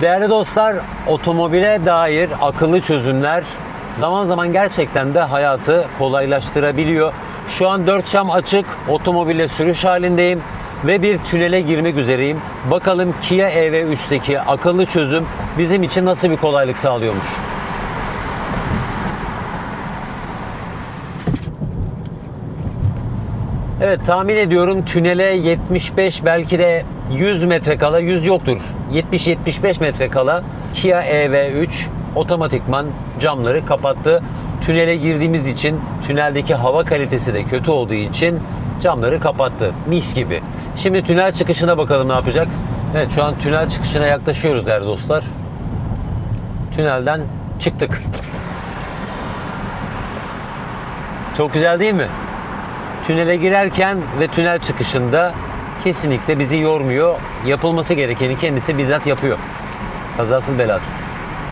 Değerli dostlar, otomobile dair akıllı çözümler zaman zaman gerçekten de hayatı kolaylaştırabiliyor. Şu an dört cam açık, otomobile sürüş halindeyim ve bir tünele girmek üzereyim. Bakalım Kia EV3'teki akıllı çözüm bizim için nasıl bir kolaylık sağlıyormuş. Evet tahmin ediyorum tünele 75 belki de 100 metre kala 100 yoktur. 70-75 metre kala Kia EV3 otomatikman camları kapattı. Tünele girdiğimiz için tüneldeki hava kalitesi de kötü olduğu için camları kapattı. Mis gibi. Şimdi tünel çıkışına bakalım ne yapacak. Evet şu an tünel çıkışına yaklaşıyoruz değerli dostlar. Tünelden çıktık. Çok güzel değil mi? Tünele girerken ve tünel çıkışında kesinlikle bizi yormuyor. Yapılması gerekeni kendisi bizzat yapıyor. Kazasız belasız.